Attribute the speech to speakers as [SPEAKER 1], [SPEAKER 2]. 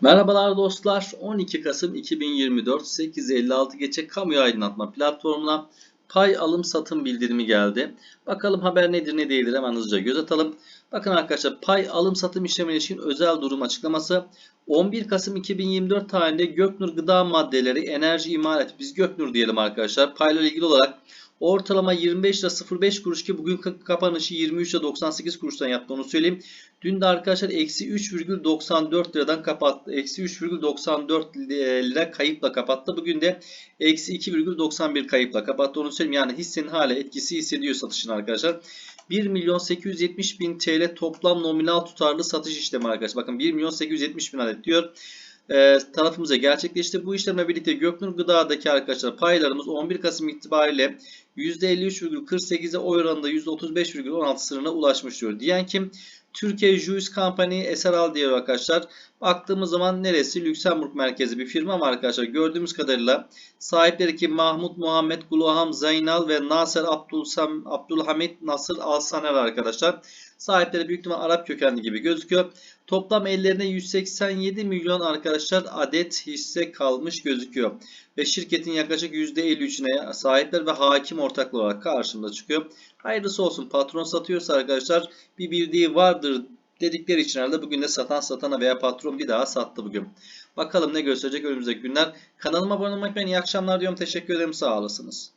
[SPEAKER 1] Merhabalar dostlar. 12 Kasım 2024 8.56 geçe kamuya aydınlatma platformuna pay alım satım bildirimi geldi. Bakalım haber nedir ne değildir hemen hızlıca göz atalım. Bakın arkadaşlar pay alım satım işlemi ilişkin özel durum açıklaması 11 Kasım 2024 tarihinde Göknur Gıda Maddeleri Enerji İmalat biz Göknur diyelim arkadaşlar payla ilgili olarak ortalama 25 lira 05 kuruş ki bugün kapanışı 23 lira 98 kuruştan yaptı onu söyleyeyim. Dün de arkadaşlar eksi 3,94 liradan kapattı. Eksi 3,94 lira kayıpla kapattı. Bugün de eksi 2,91 kayıpla kapattı. Onu söyleyeyim. Yani hissenin hala etkisi hissediyor satışın arkadaşlar. 1 milyon 870 bin TL toplam nominal tutarlı satış işlemi arkadaşlar. Bakın 1 milyon 870 bin adet diyor. E, tarafımıza gerçekleşti. Bu işlemle birlikte Göknur Gıda'daki arkadaşlar paylarımız 11 Kasım itibariyle %53,48'e oy oranında %35,16 sınırına ulaşmış diyor. Diyen kim? Türkiye Juice Company Eseral diyor arkadaşlar. Baktığımız zaman neresi? Lüksemburg merkezi bir firma ama arkadaşlar gördüğümüz kadarıyla sahipleri ki Mahmut Muhammed Guluham Zaynal ve Nasser Abdülsam, Abdülhamit Nasır Alsaner arkadaşlar. Sahipleri büyük ihtimal Arap kökenli gibi gözüküyor. Toplam ellerine 187 milyon arkadaşlar adet hisse kalmış gözüküyor. Ve şirketin yaklaşık %53'üne sahipler ve hakim ortaklı olarak karşımıza çıkıyor. Hayırlısı olsun patron satıyorsa arkadaşlar bir bildiği vardır dedikleri için herhalde bugün de satan satana veya patron bir daha sattı bugün. Bakalım ne gösterecek önümüzdeki günler. Kanalıma abone olmayı unutmayın. İyi akşamlar diyorum. Teşekkür ederim. Sağ olasınız.